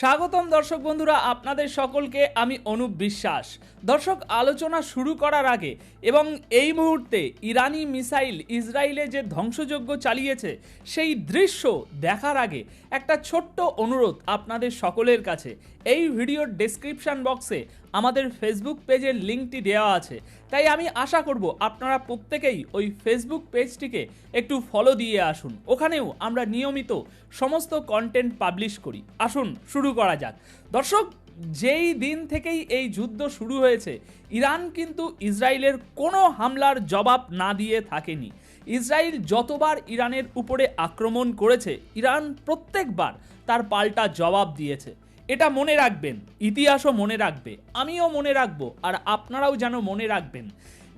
স্বাগতম দর্শক বন্ধুরা, আপনাদের সকলকে আমি অনুপ বিশ্বাস। দর্শক, আলোচনা শুরু করার আগে এবং এই মুহূর্তে ইরানি মিসাইল ইসরায়েলে যে ধ্বংসযজ্ঞ চালিয়েছে, সেই দৃশ্য দেখার আগে একটা ছোট্ট অনুরোধ আপনাদের সকলের কাছে। এই ভিডিওর ডেসক্রিপশন বক্সে আমাদের ফেসবুক পেজের লিঙ্কটি দেওয়া আছে। তাই আমি আশা করব আপনারা প্রত্যেকেই ওই ফেসবুক পেজটিকে একটু ফলো দিয়ে আসুন। ওখানেও আমরা নিয়মিত সমস্ত কন্টেন্ট পাবলিশ করি। আসুন, শুরু করা যাক। দর্শক, যেই দিন থেকেই এই যুদ্ধ শুরু হয়েছে, ইরান কিন্তু ইসরায়েলের কোনো হামলার জবাব না দিয়ে থাকেনি। ইসরায়েল যতবার ইরানের উপরে আক্রমণ করেছে, ইরান প্রত্যেকবার তার পাল্টা জবাব দিয়েছে। এটা মনে রাখবেন, ইতিহাসও মনে রাখবে, আমিও মনে রাখব, আর আপনারাও যেন মনে রাখবেন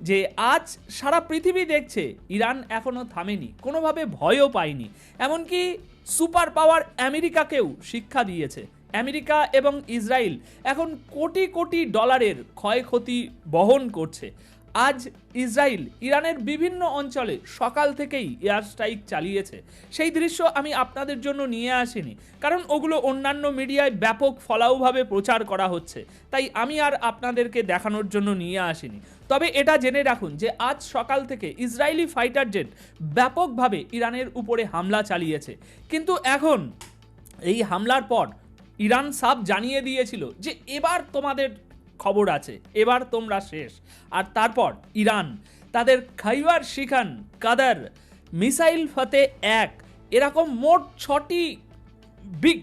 যে আজ সারা পৃথিবী দেখছে, ইরান এখনও থামেনি, কোনোভাবে ভয়ও পায়নি। এমনকি সুপার পাওয়ার আমেরিকাকেও শিক্ষা দিয়েছে। আমেরিকা এবং ইসরায়েল এখন কোটি কোটি ডলারের ক্ষয়ক্ষতি বহন করছে। আজ ইসরায়েল ইরানের বিভিন্ন অঞ্চলে সকাল থেকেই এয়ার স্ট্রাইক চালিয়েছে। সেই দৃশ্য আমি আপনাদের জন্য নিয়ে আসিনি, কারণ ওগুলো অন্যান্য মিডিয়ায় ব্যাপক ফলাওভাবে প্রচার করা হচ্ছে। তাই আমি আর আপনাদেরকে দেখানোর জন্য নিয়ে আসিনি। তবে এটা জেনে রাখুন যে আজ সকাল থেকে ইসরায়েলি ফাইটার জেট ব্যাপকভাবে ইরানের উপরে হামলা চালিয়েছে। কিন্তু এখন এই হামলার পর ইরান সাব জানিয়ে দিয়েছিল যে এবার তোমাদের খবর আছে। এবার তোমরা শেষ। আর তারপর ইরান। তাদের খাইবার শিখান কাদার। মিসাইল ফতে এক। এরকম মোট ছটি বিগ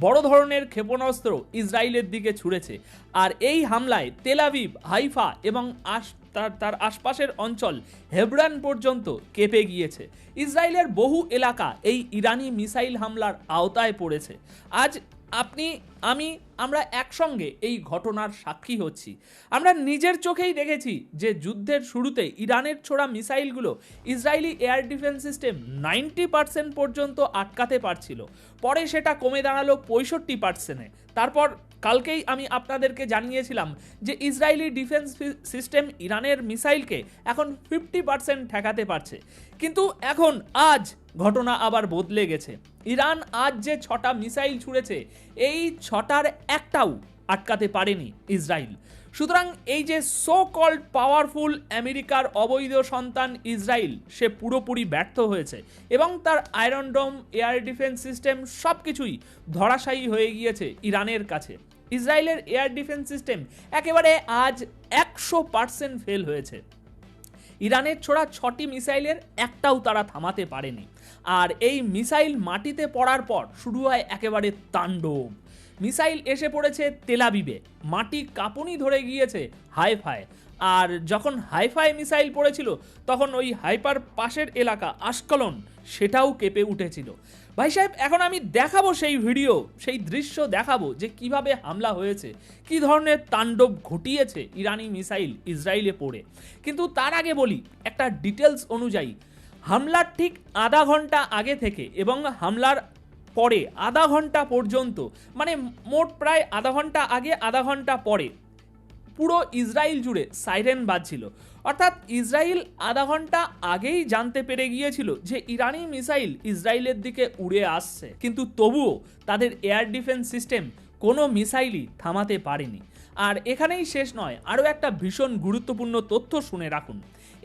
বড় ধরনের ক্ষেপণাস্ত্র ইসরায়েলের দিকে ছুড়েছে। আর এই হামলায় তেলাভিভ হাইফা এবং আশ, তার তার আশপাশের অঞ্চল হেবরান পর্যন্ত কেঁপে গিয়েছে। ইসরায়েলের বহু এলাকা এই ইরানি মিসাইল হামলার আওতায় পড়েছে। আজ আপনি, আমি, আমরা একসঙ্গে এই ঘটনার সাক্ষী হচ্ছি। আমরা নিজের চোখেই দেখেছি যে যুদ্ধের শুরুতে ইরানের ছোড়া মিসাইলগুলো Israeli air defence system ninety percent পর্যন্ত আটকাতে পারছিল। পরে সেটা কমে দাঁড়াল পঁয়ষট্টি পার্সেন্টে। তারপর কালকেই আমি আপনাদেরকে জানিয়েছিলাম যে ইসরায়েলি ডিফেন্স সিস্টেম ইরানের মিসাইলকে এখন ফিফটি পার্সেন্ট ঠেকাতে পারছে। কিন্তু এখন আজ ঘটনা আবার বদলে গেছে। ইরান আজ যে ছটা মিসাইল ছুঁড়েছে, এই ছটার একটাও আটকাতে পারেনি ইসরায়েল। সুতরাং এই যে সো কল্ড পাওয়ারফুল আমেরিকার অবৈধ সন্তান ইসরায়েল, সে পুরোপুরি ব্যর্থ হয়েছে এবং তার Iron Dome air defence system সব কিছুই ধরাশায়ী হয়ে গিয়েছে ইরানের কাছে। ইসরায়েলের এয়ার ডিফেন্স সিস্টেম একেবারে আজ একশো পার্সেন্ট ফেল হয়েছে। ইরানের ছোড়া ছটি মিসাইলের একটাও তারা থামাতে পারেনি। আর এই মিসাইল মাটিতে পড়ার পর শুরু হয় একেবারে তাণ্ডব। মিসাইল এসে পড়েছে তেলাবিবে মাটি কাঁপুনি ধরে গিয়েছে হাইফায় আর যখন হাইফাই মিসাইল পড়েছিল, তখন ওই হাইপার পাশের এলাকা আস্কলন সেটাও কেঁপে উঠেছিল। ভাই সাহেব, এখন আমি দেখাবো সেই ভিডিও, সেই দৃশ্য দেখাবো যে কীভাবে হামলা হয়েছে, কি ধরনের তাণ্ডব ঘটিয়েছে ইরানি মিসাইল ইসরায়েলে পড়ে। কিন্তু তার আগে বলি, একটা ডিটেলস অনুযায়ী হামলার ঠিক আধা ঘণ্টা আগে থেকে এবং হামলার পরে আধা ঘণ্টা পর্যন্ত মানে মোট প্রায় আধা ঘণ্টা আগে, আধা ঘণ্টা পরে পুরো ইসরায়েল জুড়ে সাইরেন বাজছিল। অর্থাৎ ইসরায়েল আধা ঘণ্টা আগেই জানতে পেরে গিয়েছিল যে ইরানি মিসাইল ইসরায়েলের দিকে উড়ে আসছে। কিন্তু তবুও তাদের এয়ার ডিফেন্স সিস্টেম কোনো মিসাইলই থামাতে পারেনি। আর এখানেই শেষ নয়, আরও একটা ভীষণ গুরুত্বপূর্ণ তথ্য শুনে রাখুন।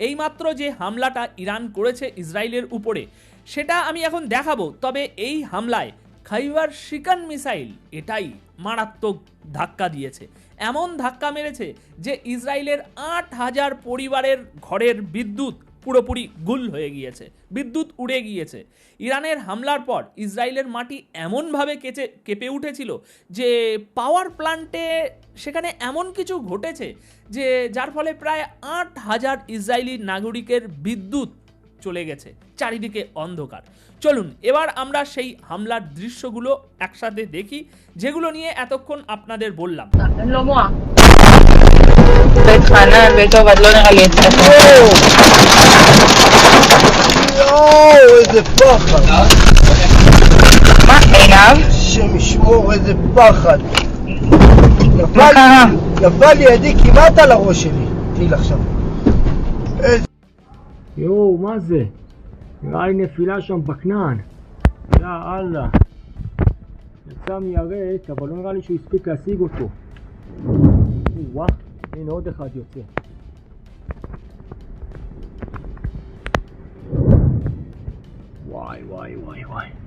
এইমাত্র যে হামলাটা ইরান করেছে ইসরায়েলের উপরে, সেটা আমি এখন দেখাবো, তবে এই হামলায় খাইবার শিকান মিসাইল এটাই মারাত্মক ধাক্কা দিয়েছে। এমন ধাক্কা মেরেছে যে ইসরায়েলের আট হাজার পরিবারের ঘরের বিদ্যুৎ পুরোপুরি গুল হয়ে গিয়েছে, বিদ্যুৎ উড়ে গিয়েছে। ইরানের হামলার পর ইসরায়েলের মাটি এমনভাবে কেচে, কেঁপে উঠেছিল যে পাওয়ার প্লান্টে সেখানে এমন কিছু ঘটেছে যে যার ফলে প্রায় আট হাজার ইসরায়েলি নাগরিকের বিদ্যুৎ চলে গেছে চারিদিকে অন্ধকার চলুন এবার আমরা সেই হামলার দৃশ্যগুলো একসাথে দেখি যেগুলো নিয়ে এতক্ষণ আপনাদের বললাম אין לו מוח. בית חנן, בית עובד, לא נראה לי אצלך. יואו, איזה פחד. מה, עינב? השם ישמור, איזה פחד. מה נפל, קרה? נפל לידי כמעט על הראש שלי. טיל עכשיו. איזה... יואו, מה זה? נראה לי נפילה שם בכנען. יא אללה. יצא מיירט, אבל לא נראה לי שהוא הספיק להשיג אותו. וואה, הנה עוד אחד יוצא. וואי וואי וואי וואי.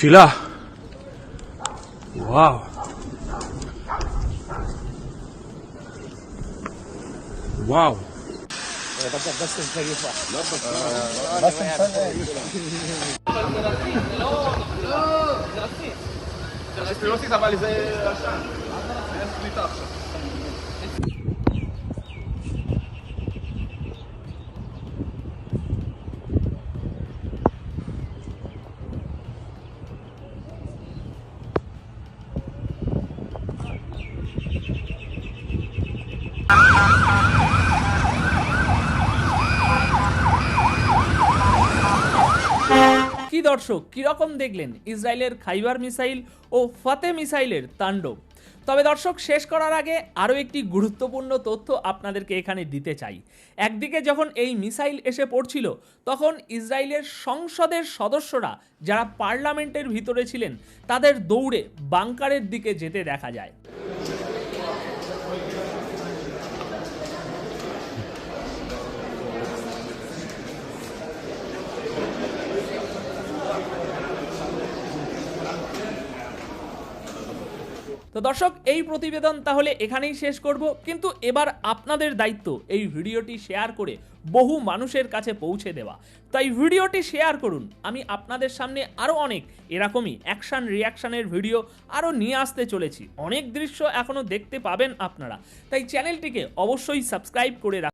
villa. Wow. Wow. بس بس الفريق بس الفريق দর্শক, কীরকম দেখলেন ইসরায়েলের খাইবার মিসাইল ও ফাতে মিসাইলের তাণ্ডব? তবে দর্শক, শেষ করার আগে আরও একটি গুরুত্বপূর্ণ তথ্য আপনাদেরকে এখানে দিতে চাই। একদিকে যখন এই মিসাইল এসে পড়ছিল, তখন ইসরায়েলের সংসদের সদস্যরা যারা পার্লামেন্টের ভিতরে ছিলেন, তাদের দৌড়ে বাংকারের দিকে যেতে দেখা যায়। তো দর্শক, এই প্রতিবেদন তাহলে এখানেই শেষ করব। কিন্তু এবার আপনাদের দায়িত্ব এই ভিডিওটি শেয়ার করে বহু মানুষের কাছে পৌঁছে দেওয়া। তাই ভিডিওটি শেয়ার করুন। আমি আপনাদের সামনে আরও অনেক এরকমই অ্যাকশান রিয়াকশানের ভিডিও আরও নিয়ে আসতে চলেছি। অনেক দৃশ্য এখনও দেখতে পাবেন আপনারা। তাই চ্যানেলটিকে অবশ্যই সাবস্ক্রাইব করে